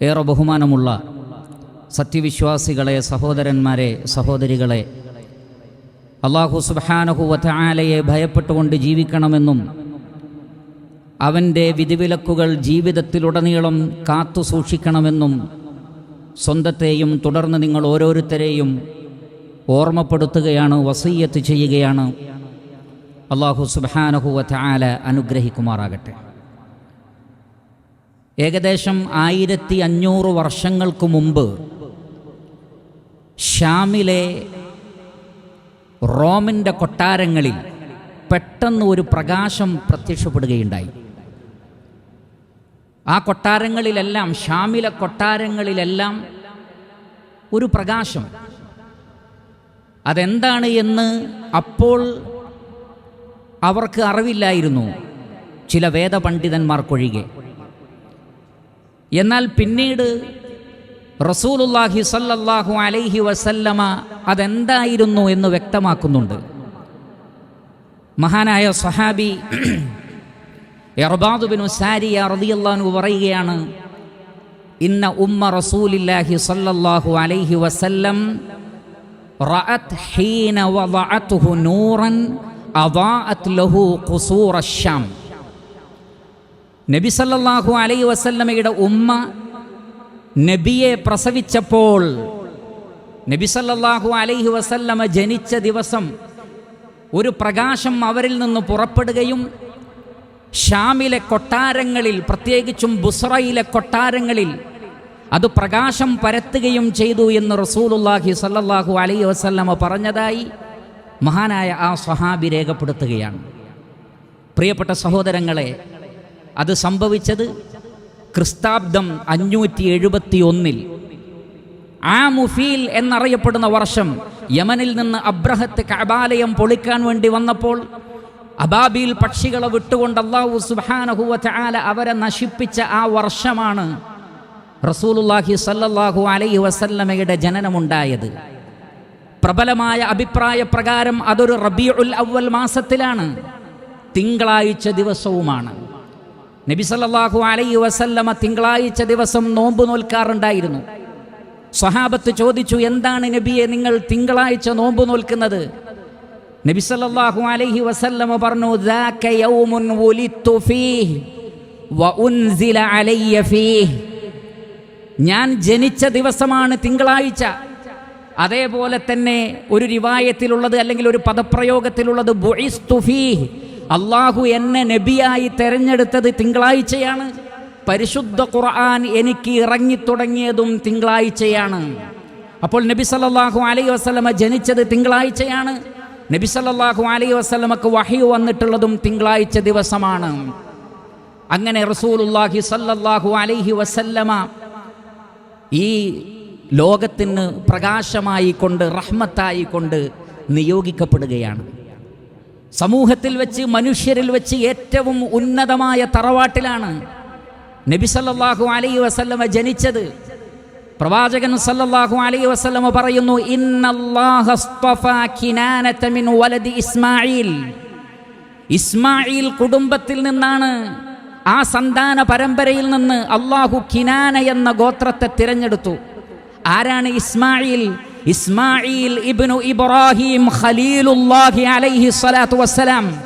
ഏറെ ബഹുമാനമുള്ള സത്യവിശ്വാസികളെ സഹോദരന്മാരെ സഹോദരികളെ അള്ളാഹു സുബാനഹു വറ്റാലയെ ഭയപ്പെട്ടുകൊണ്ട് ജീവിക്കണമെന്നും അവന്റെ വിധിവിലക്കുകൾ ജീവിതത്തിലുടനീളം കാത്തു സൂക്ഷിക്കണമെന്നും സ്വന്തത്തെയും തുടർന്ന് നിങ്ങൾ ഓരോരുത്തരെയും ഓർമ്മപ്പെടുത്തുകയാണ് വസീയത്ത് ചെയ്യുകയാണ്. അള്ളാഹു സുബാനഹു ആല അനുഗ്രഹിക്കുമാറാകട്ടെ. ഏകദേശം ആയിരത്തി അഞ്ഞൂറ് വർഷങ്ങൾക്ക് മുമ്പ് ഷ്യാമിലെ റോമിന്റെ കൊട്ടാരങ്ങളിൽ പെട്ടെന്ന് ഒരു പ്രകാശം പ്രത്യക്ഷപ്പെടുകയുണ്ടായി. ആ കൊട്ടാരങ്ങളിലെല്ലാം ഷാമിലെ കൊട്ടാരങ്ങളിലെല്ലാം ഒരു പ്രകാശം. അതെന്താണ് എന്ന് അപ്പോൾ അവർക്ക് അറിവില്ലായിരുന്നു ചില വേദപണ്ഡിതന്മാർക്കൊഴികെ. എന്നാൽ പിന്നീട് റസൂലുല്ലാഹി സല്ലാഹു അലൈഹി വസല്ലമ അതെന്തായിരുന്നു എന്ന് വ്യക്തമാക്കുന്നുണ്ട്. മഹാനായ സഹാബി എർബാദുബിനു സാരിയ റതിയല്ലാനു പറയുകയാണ് ഇന്ന ഉമ്മ റസൂലില്ലാഹി സല്ലല്ലാഹു അലൈഹി വസല്ലം റഅത് ഹീന വദഅതുഹു നൂറൻ ലഹു ഖുസൂറ ശ്യാം നബി സല്ലല്ലാഹു അലൈ വസല്ലമയുടെ ഉമ്മ നബിയെ പ്രസവിച്ചപ്പോൾ നബി സല്ലല്ലാഹു അലൈഹി വസല്ലമ ജനിച്ച ദിവസം ഒരു പ്രകാശം അവരിൽ നിന്ന് പുറപ്പെടുകയും ഷാമിലെ കൊട്ടാരങ്ങളിൽ പ്രത്യേകിച്ചും ബുസ്രയിലെ കൊട്ടാരങ്ങളിൽ അത് പ്രകാശം പരത്തുകയും ചെയ്തു എന്ന് റസൂലുല്ലാഹി സല്ലല്ലാഹു അലൈഹി വസല്ലമ പറഞ്ഞതായി മഹാനായ ആ സ്വഹാബി രേഖപ്പെടുത്തുകയാണ്. പ്രിയപ്പെട്ട സഹോദരങ്ങളെ അത് സംഭവിച്ചത് ക്രിസ്താബ്ദം അഞ്ഞൂറ്റി എഴുപത്തി ഒന്നിൽ ആ മുഫീൽ എന്നറിയപ്പെടുന്ന വർഷം യമനിൽ നിന്ന് അബ്രഹത്ത് കബാലയം പൊളിക്കാൻ വേണ്ടി വന്നപ്പോൾ അബാബിൽ പക്ഷികളെ വിട്ടുകൊണ്ട് അള്ളാഹു സുബാനഹുവ ചാല അവരെ നശിപ്പിച്ച ആ വർഷമാണ് റസൂലുല്ലാഹി സല്ലല്ലാഹു അലൈഹി വസല്ലമയുടെ ജനനമുണ്ടായത്. പ്രബലമായ അഭിപ്രായ പ്രകാരം അതൊരു റബിയുൽ അവൽ മാസത്തിലാണ്. തിങ്കളാഴ്ച ദിവസവുമാണ്. നബി സല്ലാഹു അലൈ വസല്ലമ തിങ്കളാഴ്ച ദിവസം നോമ്പ് നോൽക്കാറുണ്ടായിരുന്നു. സ്വഹാബത്ത് ചോദിച്ചു എന്താണ് നബിയെ നിങ്ങൾ തിങ്കളാഴ്ച നോമ്പ് നോൽക്കുന്നത്? നബി സല്ലല്ലാഹു അലൈഹി വസല്ലമ പറഞ്ഞു ഞാൻ ജനിച്ച ദിവസമാണ് തിങ്കളാഴ്ച. അതേപോലെ തന്നെ ഒരു റിവായത്തിലുള്ളത് അല്ലെങ്കിൽ ഒരു പദപ്രയോഗത്തിലുള്ളത് ബുഇസ്തു ഫീഹ്. അള്ളാഹു എന്നെ നബിയായി തെരഞ്ഞെടുത്തത് തിങ്കളാഴ്ചയാണ്. പരിശുദ്ധ ഖുർആൻ എനിക്ക് ഇറങ്ങിത്തുടങ്ങിയതും തിങ്കളാഴ്ചയാണ്. അപ്പോൾ നബി സല്ലാഹു അലൈഹി വസ്ലമ ജനിച്ചത് തിങ്കളാഴ്ചയാണ്. നബി സല്ലാഹു അലൈഹി വസ്ലമക്ക് വഹി വന്നിട്ടുള്ളതും തിങ്കളാഴ്ച ദിവസമാണ്. അങ്ങനെ റസൂലുല്ലാഹി സല്ലല്ലാഹു അലൈഹി വസല്ലമ ഈ ലോകത്തിന് പ്രകാശമായി കൊണ്ട് കൊണ്ട് നിയോഗിക്കപ്പെടുകയാണ്. സമൂഹത്തിൽ വെച്ച് മനുഷ്യരിൽ വെച്ച് ഏറ്റവും ഉന്നതമായ തറവാട്ടിലാണ് നബി സല്ലാഹു അലൈ വസല്ലമ ജനിച്ചത്. പ്രവാചകൻ സല്ലല്ലാഹു അലൈഹി വസല്ലമ പറയുന്നു മിൻ വലദി ഇസ്മായിൽ ഇസ്മായിൽ കുടുംബത്തിൽ നിന്നാണ് ആ സന്താന പരമ്പരയിൽ നിന്ന് അള്ളാഹു കിനാന എന്ന ഗോത്രത്തെ തിരഞ്ഞെടുത്തു. ആരാണ് ഇസ്മായിൽ ഇസ്മായിൽ ഇബ്നു ഇബ്രാഹിം ഖലീലുല്ലാഹി അലൈഹി സ്വലാത്തു വസ്സലാം.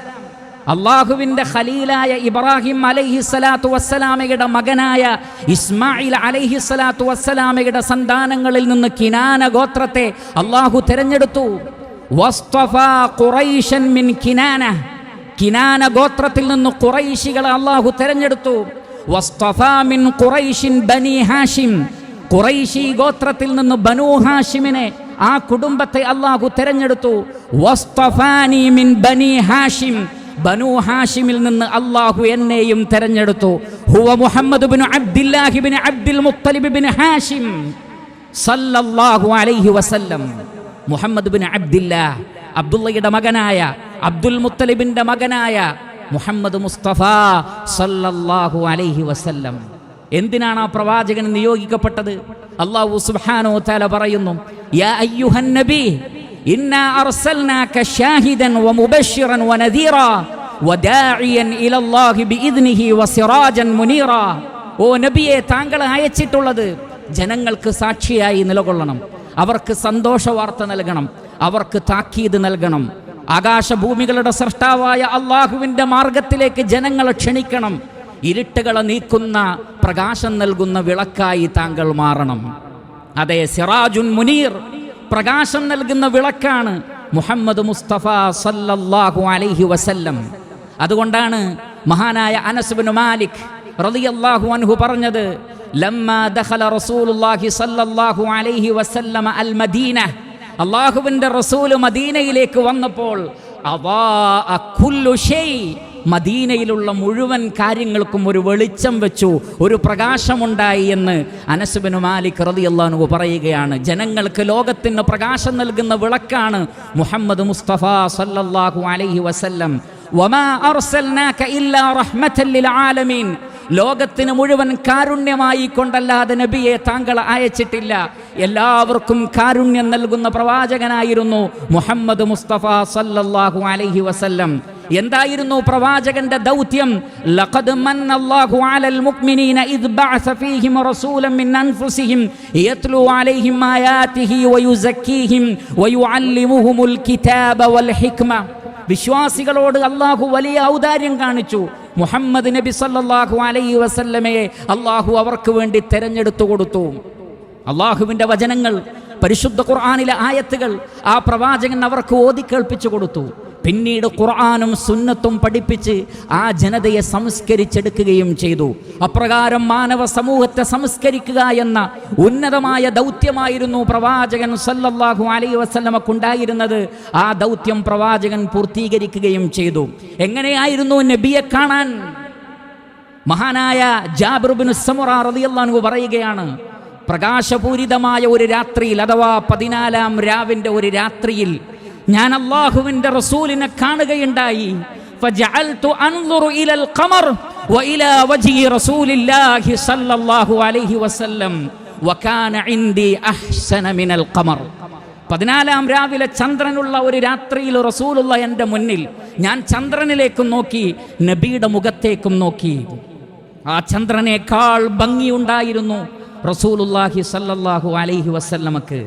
അള്ളാഹുവിന്റെ ഖലീലായ ഇബ്രാഹിം അലൈഹി സ്വലാത്തു വസ്സലാമയുടെ മകനായ ഇസ്മായിൽ അലൈഹി സ്വലാത്തു വസ്സലാമയുടെ സന്താനങ്ങളിൽ നിന്ന് കിനാന ഗോത്രത്തെ അള്ളാഹു തിരഞ്ഞെടുത്തു. മിൻ കിനാന. കിനാന ഗോത്രത്തിൽ നിന്ന് കുറൈശികളെ അള്ളാഹു തിരഞ്ഞെടുത്തു. മിൻ ബനി ഹാഷിം. ഖുറൈശി ഗോത്രത്തിൽ നിന്ന് ബനു ഹാഷിമിനെ ആ കുടുംബത്തെ അള്ളാഹു തിരഞ്ഞെടുത്തു. മിൻ ബനി ഹാഷിം. ബനു ഹാഷിമിൽ നിന്ന് അള്ളാഹു എന്നെയും തെരഞ്ഞെടുത്തു. ഹുവ മുഹമ്മദ് ബിൻ അബ്ദില്ലാഹി ബിൻ അബ്ദുൽ മുത്തലിബ് ബിൻ ഹാഷിം സല്ലല്ലാഹു അലൈഹി വസല്ലം. മുഹമ്മദ് ബിൻ അബ്ദില്ലാ അബ്ദുള്ളയുടെ മകനായ അബ്ദുൽ മുത്തലിബിന്റെ മകനായ മുഹമ്മദ് മുസ്തഫ സല്ലല്ലാഹു അലൈഹി വസല്ലം. എന്തിനാണ് ആ പ്രവാചകൻ നിയോഗിക്കപ്പെട്ടത്? അള്ളാഹു സുബ്ഹാനഹു തല പറയുന്നു യാ ഇന്നാ അർസൽനാക ഷാഹിദൻ ബിഇദ്നിഹി വസിറാജൻ മുനീറ. ഓ അയച്ചിട്ടുള്ളത് ജനങ്ങൾക്ക് സാക്ഷിയായി നിലകൊള്ളണം. അവർക്ക് സന്തോഷ വാർത്ത നൽകണം. അവർക്ക് താക്കീത് നൽകണം. ആകാശഭൂമികളുടെ സൃഷ്ടാവായ അള്ളാഹുവിന്റെ മാർഗത്തിലേക്ക് ജനങ്ങളെ ക്ഷണിക്കണം. ഇരുട്ടുകളെ നീക്കുന്ന പ്രകാശം നൽകുന്ന വിളക്കായി താങ്കൾ മാറണം. അതെ സിറാജുൻ മുനീർ പ്രകാശം നൽകുന്ന വിളക്കാണ് മുഹമ്മദ് മുസ്തഫ സല്ലല്ലാഹു അലൈഹി വസല്ലം. അതുകൊണ്ടാണ് മഹാനായ അനസ്ബിൻ മാലിക് റളിയല്ലാഹു അൻഹു പറഞ്ഞത് ലമ്മ ദഖല റസൂലുള്ളാഹി സല്ലല്ലാഹു അലൈഹി വസല്ലമ അൽ മദീന. അള്ളാഹുവിന്റെ റസൂൽ മദീനയിലേക്ക് വന്നപ്പോൾ അവാഅ കുല്ലു ഷൈ മദീനയിലുള്ള മുഴുവൻ കാര്യങ്ങൾക്കും ഒരു വെളിച്ചം വെച്ചു ഒരു പ്രകാശമുണ്ടായി എന്ന് അനസുബിന് മാലിക് റളിയല്ലാഹു പറയുകയാണ്. ജനങ്ങൾക്ക് ലോകത്തിന് പ്രകാശം നൽകുന്ന വിളക്കാണ് മുഹമ്മദ് മുസ്തഫ സല്ലല്ലാഹു അലൈഹി വസല്ലം. ലോകത്തിന് മുഴുവൻ കാരുണ്യമായി കൊണ്ടല്ലാതെ നബിയെ താങ്കൾ അയച്ചിട്ടില്ല. എല്ലാവർക്കും കാരുണ്യം നൽകുന്ന പ്രവാചകനായിരുന്നു മുഹമ്മദ് മുസ്തഫ സല്ലല്ലാഹു അലൈഹി വസല്ലം. എന്തായിരുന്നു പ്രവാചകന്റെ ദൗത്യം? ലഖദ് മന്നല്ലാഹു അലൽ മുഅ്മിനീന ഇദ് ബഅസ റസൂലൻ കിതാബ വൽ ഹിക്മ. വിശ്വാസികളോട് അള്ളാഹു വലിയ ഔദാര്യം കാണിച്ചു. മുഹമ്മദ് നബി സല്ലല്ലാഹു അലൈഹി വസല്ലമയെ അള്ളാഹു അവർക്ക് വേണ്ടി തെരഞ്ഞെടുത്തു കൊടുത്തു. അള്ളാഹുവിന്റെ വചനങ്ങൾ പരിശുദ്ധ ഖുർആാനിലെ ആയത്തുകൾ ആ പ്രവാചകൻ അവർക്ക് ഓതി കേൾപ്പിച്ചു കൊടുത്തു. പിന്നീട് ഖുർആാനും സുന്നത്തും പഠിപ്പിച്ച് ആ ജനതയെ സംസ്കരിച്ചെടുക്കുകയും ചെയ്തു. അപ്രകാരം മാനവ സമൂഹത്തെ സംസ്കരിക്കുക എന്ന ഉന്നതമായ ദൗത്യമായിരുന്നു പ്രവാചകൻ സല്ലല്ലാഹു അലൈഹി വസ്ലമക്കുണ്ടായിരുന്നത് ആ ദൗത്യം പ്രവാചകൻ പൂർത്തീകരിക്കുകയും ചെയ്തു. എങ്ങനെയായിരുന്നു നബിയെ കാണാൻ? മഹാനായ ജാബിറുബിൻ സമുറ പറയുകയാണ് പ്രകാശപൂരിതമായ ഒരു രാത്രിയിൽ അഥവാ പതിനാലാം രാവിന്റെ ഒരു രാത്രിയിൽ ഞാൻ അള്ളാഹുവിന്റെ റസൂലിനെ കാണുകയുണ്ടായി. പതിനാലാം രാവിലെ ചന്ദ്രനുള്ള ഒരു രാത്രിയിൽ റസൂലുള്ള എന്റെ മുന്നിൽ ഞാൻ ചന്ദ്രനിലേക്കും നോക്കി നബിയുടെ മുഖത്തേക്കും നോക്കി. ആ ചന്ദ്രനേക്കാൾ ഭംഗിയുണ്ടായിരുന്നു റസൂലുല്ലാഹി സല്ലല്ലാഹു അലൈഹി വസല്ലമക്ക്.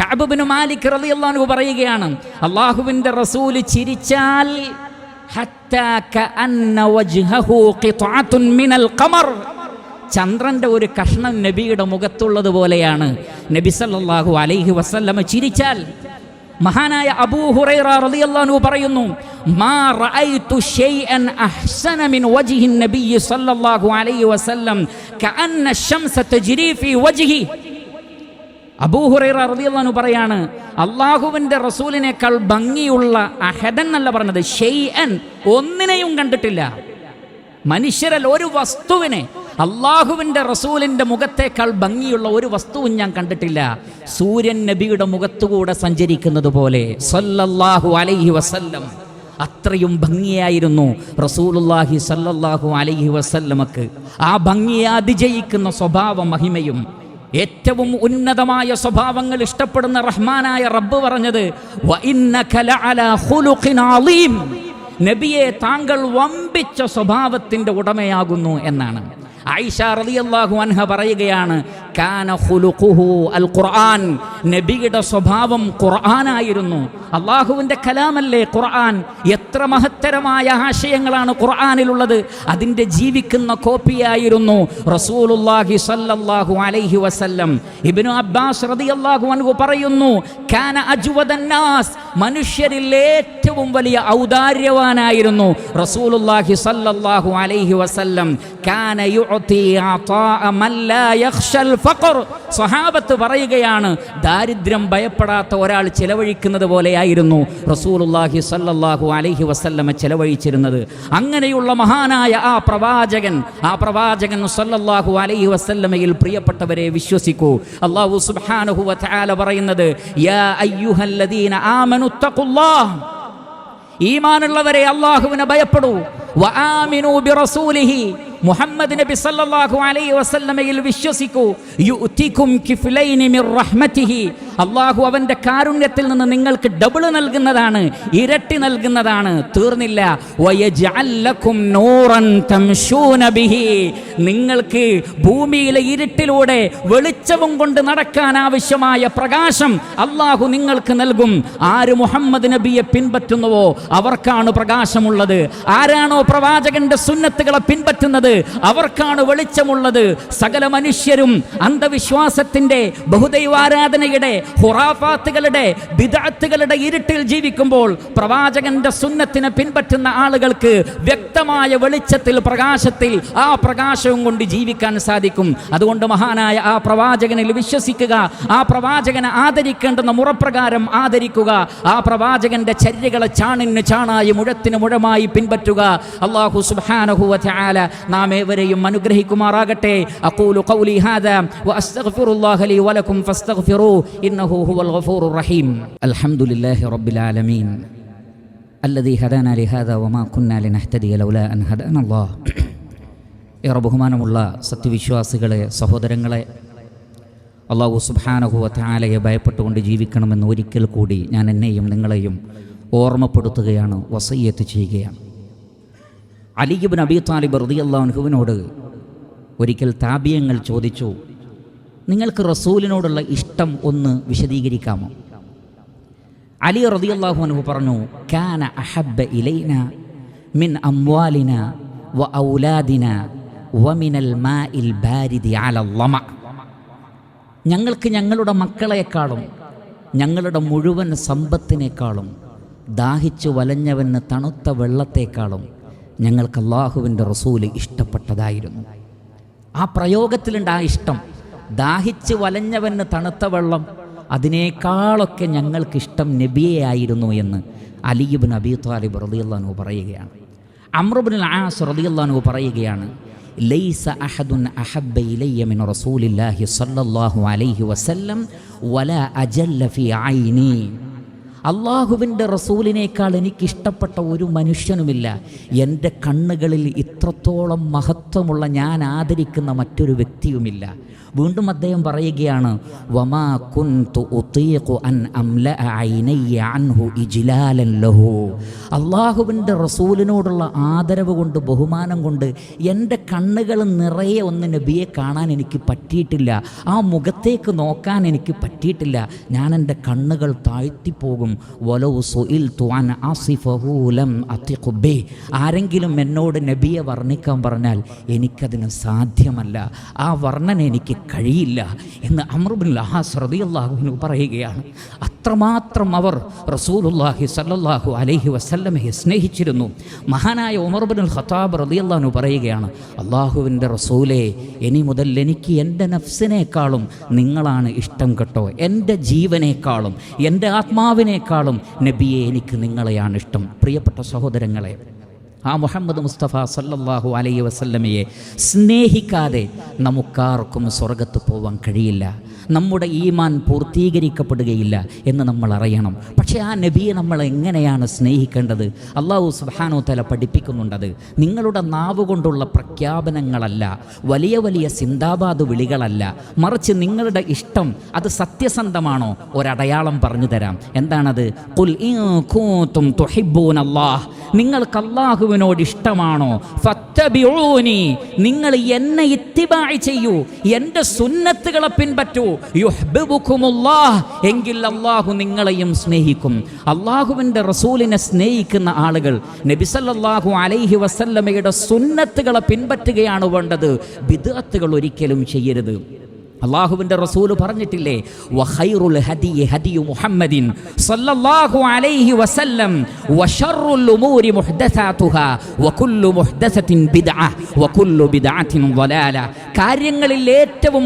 കഅബ് മാലിക് റളിയല്ലാഹു പറയുകയാണ് അള്ളാഹുവിന്റെ റസൂൽ ചിരിച്ചാൽ ചന്ദ്രന്റെ ഒരു കഷ്ണം നബിയുടെ മുഖത്തുള്ളത് പോലെയാണ്. നബി സല്ലാഹു അലൈഹി വസല്ലമ ചിരിച്ചാൽ മഹാനായ അബൂ ഹുറൈറ റളിയല്ലാഹു പറയുന്നു മാ അഹ്സന മിൻ സല്ലല്ലാഹു അലൈഹി വസല്ലം കഅന്ന ശംസ അബൂ ഹുറൈറ റളിയല്ലാഹു പറയാണ് അള്ളാഹുവിന്റെ റസൂലിനേക്കാൾ ഭംഗിയുള്ള അഹദൻ എന്നല്ല പറഞ്ഞത് ഷെയ്അൻ ഒന്നിനെയും കണ്ടിട്ടില്ല. മനുഷ്യരിൽ ഒരു വസ്തുവിനെ അള്ളാഹുവിന്റെ റസൂലിന്റെ മുഖത്തേക്കാൾ ഭംഗിയുള്ള ഒരു വസ്തുവും ഞാൻ കണ്ടിട്ടില്ല. സൂര്യൻ നബിയുടെ മുഖത്തുകൂടെ സഞ്ചരിക്കുന്നത് പോലെ അലൈഹി വസല്ലം അത്രയും ഭംഗിയായിരുന്നു റസൂലുല്ലാഹി സല്ലല്ലാഹു അലൈഹി വസല്ലമക്ക്. ആ ഭംഗിയെ അതിജയിക്കുന്ന സ്വഭാവ മഹിമയും ഏറ്റവും ഉന്നതമായ സ്വഭാവങ്ങൾ ഇഷ്ടപ്പെടുന്ന റഹ്മാനായ റബ്ബ് പറഞ്ഞത്. നബിയെ താങ്കൾ വമ്പിച്ച സ്വഭാവത്തിന്റെ ഉടമയാകുന്നു എന്നാണ് ആയിഷ റളിയല്ലാഹു അൻഹ പറയുകയാണ് കാന ഖുലുഖുഹു അൽ ഖുർആൻ നബിയുടെ സ്വഭാവം ഖുർആനായിരുന്നു. അള്ളാഹുവിന്റെ കലാമല്ലേ ഖുർആൻ? എത്ര മഹത്തരമായ ആശയങ്ങളാണ് ഖുർആനിലുള്ളത്. അതിന്റെ ജീവിക്കുന്ന കോപ്പിയായിരുന്നു റസൂലുള്ളാഹി സല്ലല്ലാഹു അലൈഹി വസല്ലം. ഇബ്നു അബ്ബാസ് റളിയല്ലാഹു അൻഹു പറയുന്നു കാന അജ്വദന്നാസ് മനുഷ്യരിൽ ഏറ്റവും വലിയ ഔദാര്യവാനായിരുന്നു റസൂലുള്ളാഹി സല്ലല്ലാഹു അലൈഹി വസല്ലം. കാന യുഅതി അതാഅ മല്ലാ യഖ്ശൽ ഫഖർ. സ്വഹാബത്ത് പറയുകയാണ് ദാരിദ്ര്യം ഭയപ്പെടാത്ത ഒരാൾ ചെലവഴിക്കുന്നത് പോലെയായിരുന്നു റസൂലുള്ളാഹി സല്ലല്ലാഹു അലൈഹി വസല്ലമ ചെലവഴിച്ചിരുന്നത്. അങ്ങനെയുള്ള മഹാനായ ആ പ്രവാചകൻ ആ പ്രവാചകൻ സല്ലല്ലാഹു അലൈഹി വസല്ലമയിൽ പ്രിയപ്പെട്ടവരെ വിശ്വസിക്കൂ. അല്ലാഹു സുബ്ഹാനഹു വതആല തആല പറയുന്നത് യാ അയ്യുഹല്ലദീന ആമനു തഖുല്ലാഹ് ഈമാനുള്ളവരെ അള്ളാഹുവിനെ ഭയപ്പെടൂ. മുഹമ്മദ് നബി സല്ലല്ലാഹു അലൈഹി വസല്ലമയിൽ വിശ്വസിക്കൂ യുഅ്തികും കിഫ്ലൈനി മിർ റഹ്മതിഹി അല്ലാഹു അവന്റെ കാരുണ്യത്തിൽ നിന്ന് നിങ്ങൾക്ക് ഡബിൾ നൽകുന്നതാണ് ഇരട്ടി നൽകുന്നതാണ്. തീർന്നില്ല. വയജ്അൽ ലക്കും നൂറൻ തംശൂന ബിഹി. നിങ്ങൾക്ക് ഭൂമിയിലെ ഇരുട്ടിലൂടെ വെളിച്ചവും കൊണ്ട് നടക്കാൻ ആവശ്യമായ പ്രകാശം അള്ളാഹു നിങ്ങൾക്ക് നൽകും. ആര് മുഹമ്മദ് നബിയെ പിൻപറ്റുന്നുവോ അവർക്കാണ് പ്രകാശമുള്ളത്. ആരാണോ പ്രവാചകന്റെ സുന്നത്തുകളെ പിൻപറ്റുന്നത് അവർക്കാണ് വെളിച്ചമുള്ളത്. സകല മനുഷ്യരും അന്ധവിശ്വാസത്തിന്റെ ബഹുദൈവാരാധനയുടെ ഹുറാഫാത്തുകളുടെ ബിദാത്തുകളുടെ ഇരുട്ടിൽ ജീവിക്കുമ്പോൾ പ്രവാചകന്റെ സുന്നത്തിനെ പിൻപറ്റുന്ന ആളുകൾക്ക് വ്യക്തമായ വെളിച്ചത്തിൽ പ്രകാശത്തിൽ ആ പ്രകാശവും കൊണ്ട് ജീവിക്കാൻ സാധിക്കും. അതുകൊണ്ട് മഹാനായ ആ പ്രവാചകനിൽ വിശ്വസിക്കുക ആ പ്രവാചകനെ ആദരിക്കേണ്ടുന്ന മുറപ്രകാരം ആദരിക്കുക ആ പ്രവാചകന്റെ ചര്യകളെ ചാണിന് ചാണായി മുഴത്തിന് മുഴമായി പിൻപറ്റുക. അള്ളാഹു സുബ്ഹാനഹു വതആല നാം ഏവരെയും അനുഗ്രഹിക്കുമാറാകട്ടെ. അഖൂലു ഖൗലി ഹാദാ വഅസ്തഗ്ഫിറുല്ലാഹ ലി വലകും ഫസ്തഗ്ഫിറൂ ഇന്നഹു ഹുവൽ ഗഫൂറുർ റഹീം. അൽഹംദുലില്ലാഹി റബ്ബിൽ ആലമീൻ. അല്ലദീ ഹദാന ലിഹാദ വമാ കുന്ന ലിനഹ്തദിയ ലൗലാ അൻ ഹദാന അല്ലാഹ്. ഏറെ ബഹുമാനമുള്ള സത്യവിശ്വാസികളെ സഹോദരങ്ങളെ അള്ളാഹു വതആലയെ ഭയപ്പെട്ടുകൊണ്ട് ജീവിക്കണമെന്ന് ഒരിക്കൽ കൂടി ഞാൻ എന്നെയും നിങ്ങളെയും ഓർമ്മപ്പെടുത്തുകയാണ് വസയ്യത്ത് ചെയ്യുകയാണ്. അലിഗിബിൻ അബി താലിബ് റതി അള്ളാഹുവിനോട് ഒരിക്കൽ താബിയങ്ങൾ ചോദിച്ചു നിങ്ങൾക്ക് റസൂലിനോടുള്ള ഇഷ്ടം ഒന്ന് വിശദീകരിക്കാമോ? അലി റതി അള്ളാഹു അനുഹു പറഞ്ഞു കാന അഹബ്ബ ഇലൈന മിൻ അംവാലിന വ ഔലാദിന വമിനൽ ബാരിദി ഞങ്ങൾക്ക് ഞങ്ങളുടെ മക്കളെക്കാളും ഞങ്ങളുടെ മുഴുവൻ സമ്പത്തിനേക്കാളും ദാഹിച്ചു വലഞ്ഞവന് തണുത്ത വെള്ളത്തേക്കാളും ഞങ്ങൾക്ക് അള്ളാഹുവിന്റെ റസൂൽ ഇഷ്ടപ്പെട്ടതായിരുന്നു. ആ പ്രയോഗത്തിലുണ്ട് ആ ഇഷ്ടം. ദാഹിച്ച് വലഞ്ഞവന് തണുത്ത വെള്ളം അതിനേക്കാളൊക്കെ ഞങ്ങൾക്കിഷ്ടം നബിയെ ആയിരുന്നു എന്ന് അലിയുബിൻ അബി താലിബ് റതിയല്ലാനു പറയുകയാണ്. അമ്രുബിൻ ആസ് റതിയല്ലാനു പറയുകയാണ് ലൈസ അഹദുൻ അഹബ്ബ ഇലയ്യ മിൻ റസൂലില്ലാഹി സ്വല്ലല്ലാഹു അലൈഹി വസല്ലം വല അജല്ല ഫീ ഐനി. അള്ളാഹുവിന്റെ റസൂലിനേക്കാൾ എനിക്കിഷ്ടപ്പെട്ട ഒരു മനുഷ്യനുമില്ല. എന്റെ കണ്ണുകളിൽ ഇത്രത്തോളം മഹത്വമുള്ള ഞാൻ ആദരിക്കുന്ന മറ്റൊരു വ്യക്തിയുമില്ല. വീണ്ടും അദ്ദേഹം പറയുകയാണ് വമാ കുന്തു ഉതീഖു അൻ ഐനയ്യ അൻഹു ഇജ്ലാലൻ ലഹു. അള്ളാഹുവിന്റെ റസൂലിനോടുള്ള ആദരവ് കൊണ്ട് ബഹുമാനം കൊണ്ട് എന്റെ കണ്ണുകൾ നിറയെ ഒന്ന് നബിയെ കാണാൻ എനിക്ക് പറ്റിയിട്ടില്ല. ആ മുഖത്തേക്ക് നോക്കാൻ എനിക്ക് പറ്റിയിട്ടില്ല. ഞാൻ എന്റെ കണ്ണുകൾ താഴ്ത്തിപ്പോകും. വലോ സുഇൽ തുവാൻ ആസിഫഹൂലം അത്തിഖുബേ ആരെങ്കിലും എന്നോട് നബിയെ വർണിക്കാൻ പറഞ്ഞാൽ എനിക്കതിന് സാധ്യമല്ല. ആ വർണന എനിക്ക് കഴിയില്ല എന്ന് അമ്രുബിൻ ലഹാസ് റതിയല്ലാഹുവിന് പറയുകയാണ്. അത്രമാത്രം അവർ റസൂലുല്ലാഹി സല്ലല്ലാഹു അലൈഹി വസല്ലമയെ സ്നേഹിച്ചിരുന്നു. മഹാനായ ഉമർബിൻ ഖത്താബ് റതിയല്ലാഹു പറയുകയാണ് അള്ളാഹുവിന്റെ റസൂലെ ഇനി മുതൽ എനിക്ക് എന്റെ നഫ്സിനേക്കാളും നിങ്ങളാണ് ഇഷ്ടം കേട്ടോ. എന്റെ ജീവനേക്കാളും എന്റെ ആത്മാവിനേക്കാളും നബിയെ എനിക്ക് നിങ്ങളെയാണ് ഇഷ്ടം. പ്രിയപ്പെട്ട സഹോദരങ്ങളെ ആ മുഹമ്മദ് മുസ്തഫ സല്ലല്ലാഹു അലൈ വസല്ലമയെ സ്നേഹിക്കാതെ നമുക്കാർക്കും സ്വർഗത്ത് പോവാൻ കഴിയില്ല. നമ്മുടെ ഈമാൻ പൂർത്തീകരിക്കപ്പെടുകയില്ല എന്ന് നമ്മൾ അറിയണം. പക്ഷേ ആ നബിയെ നമ്മൾ എങ്ങനെയാണ് സ്നേഹിക്കേണ്ടത്? അള്ളാഹു സുബാനോ തല പഠിപ്പിക്കുന്നുണ്ടത് നിങ്ങളുടെ നാവ് കൊണ്ടുള്ള പ്രഖ്യാപനങ്ങളല്ല വലിയ വലിയ സിന്ദാബാദ് വിളികളല്ല. മറിച്ച് നിങ്ങളുടെ ഇഷ്ടം അത് സത്യസന്ധമാണോ? ഒരടയാളം പറഞ്ഞു തരാം. എന്താണത്. നിങ്ങൾക്ക് അള്ളാഹുവിനോട് ഇഷ്ടമാണോ? നിങ്ങൾ എന്നെ ഇത്തിബായി ചെയ്യൂ. എന്റെ സുന്നത്തുകളെ പിൻപറ്റൂ. എങ്കിൽ അള്ളാഹു നിങ്ങളെയും സ്നേഹിക്കും. അള്ളാഹുവിന്റെ റസൂലിനെ സ്നേഹിക്കുന്ന ആളുകൾ നബിസല്ലാഹു അലൈഹി വസല്ലമയുടെ സുന്നത്തുകളെ പിൻപറ്റുകയാണ് വേണ്ടത്. വിദഗത്തുകൾ ഒരിക്കലും ചെയ്യരുത്. അള്ളാഹുവിന്റെ റസൂൽ പറഞ്ഞിട്ടില്ലേ ഹദിയു മുഹമ്മദിൻ അലൈഹി വസല്ലം വകുല്ലു വകുല്ലു കാര്യങ്ങളിൽ ഏറ്റവും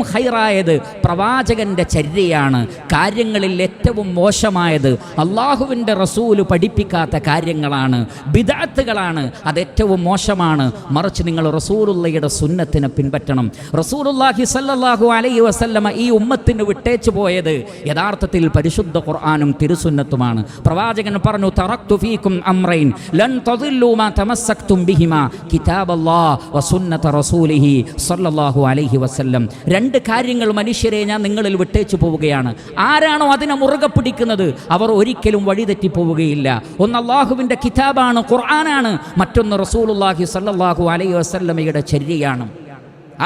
പ്രവാചകന്റെ ചര്യയാണ് കാര്യങ്ങളിൽ ഏറ്റവും മോശമായത് അള്ളാഹുവിന്റെ റസൂൽ പഠിപ്പിക്കാത്ത കാര്യങ്ങളാണ് ബിദാത്തുകളാണ് അത് ഏറ്റവും മോശമാണ്. മറിച്ച് നിങ്ങൾ റസൂലുള്ളയുടെ സുന്നത്തിനെ പിൻപറ്റണം. റസൂലുള്ളാഹി സല്ലല്ലാഹു അലൈഹി വസല്ലമ ഈ ഉമ്മത്തിന് വിട്ടേച്ചു പോയത്. യഥാർത്ഥത്തിൽ പരിശുദ്ധ ഖുർആാനും തിരുസുന്നത്തുമാണ്. പ്രവാചകൻ പറഞ്ഞു തറക്തു ഫീക്കും അംറൈൻ ലൻ തദില്ലു മാ തമസ്സക്തും ബിഹിമാ വസുന്നത റസൂലിഹി സല്ലല്ലാഹു അലൈഹി വസല്ലം. രണ്ട് കാര്യങ്ങൾ മനുഷ്യരെ ഞാൻ നിങ്ങളിൽ വിട്ടേച്ചു പോവുകയാണ്. ആരാണോ അതിനെ മുറുകെ പിടിക്കുന്നത്? അവർ ഒരിക്കലും വഴിതെറ്റി പോവുകയില്ല. ഒന്ന് അള്ളാഹുവിന്റെ കിതാബാണ് ഖുർആനാണ്. മറ്റൊന്ന് റസൂലുള്ളാഹി സല്ലല്ലാഹു അലൈഹി വസല്ലമയുടെ ചര്യയാണ്.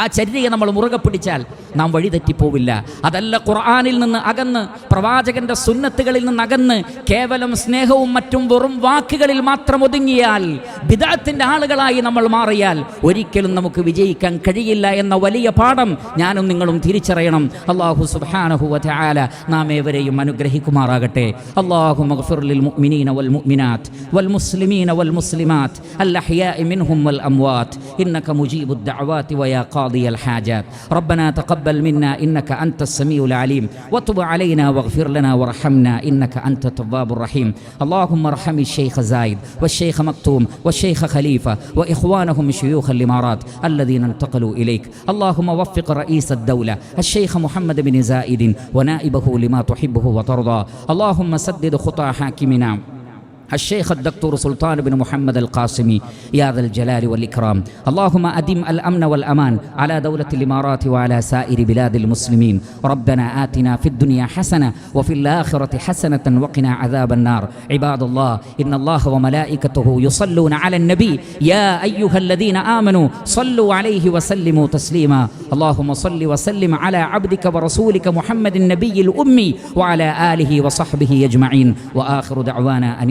ആ ചര്യയെ നമ്മൾ മുറുകെ പിടിച്ചാൽ നാം വഴി തെറ്റിപ്പോവില്ല. അതല്ല ഖുർആാനിൽ നിന്ന് അകന്ന് പ്രവാചകന്റെ സുന്നത്തുകളിൽ നിന്ന് അകന്ന് കേവലം സ്നേഹവും മറ്റും വെറും വാക്കുകളിൽ മാത്രം ഒതുങ്ങിയാൽ ബിദാത്തിന്റെ ആളുകളായി നമ്മൾ മാറിയാൽ ഒരിക്കലും നമുക്ക് വിജയിക്കാൻ കഴിയില്ല എന്ന വലിയ പാഠം ഞാനും നിങ്ങളും തിരിച്ചറിയണം. അള്ളാഹു സുബാനഹു വാല നാം ഏവരെയും അനുഗ്രഹിക്കുമാറാകട്ടെ. അള്ളാഹു മഗ്ഫിറുൽ മുഅ്മിനീന വൽ മുഅ്മിനാത്ത് വൽ മുസ്ലിമീന വൽ മുസ്ലിമാത്ത് അൽ മിൻഹും വൽ അംവാത്ത് ഇന്നക മുജീബുദ് വയാ قاضي الحاجات ربنا تقبل منا إنك أنت السميع العليم. وتب علينا واغفر لنا وارحمنا إنك أنت التواب الرحيم. اللهم ارحم الشيخ زايد والشيخ مكتوم والشيخ خليفة وإخوانهم شيوخ الإمارات الذين انتقلوا إليك. اللهم وفق رئيس الدولة الشيخ محمد بن زايد ونائبه لما تحبه وترضى. اللهم سدد خطى حاكمنا. الشيخ الدكتور سلطان بن محمد القاسمي يا ذا الجلال والإكرام. اللهم أدم الأمن والأمان على دولة الإمارات وعلى سائر بلاد المسلمين. ربنا آتنا في الدنيا حسنة وفي الآخرة حسنة وقنا عذاب النار. عباد الله إن الله وملائكته يصلون على النبي. يا أيها الذين آمنوا صلوا عليه وسلموا تسليما. اللهم صل وسلم على عبدك ورسولك محمد النبي الأمي وعلى آله وصحبه أجمعين. وآخر دعوانا أن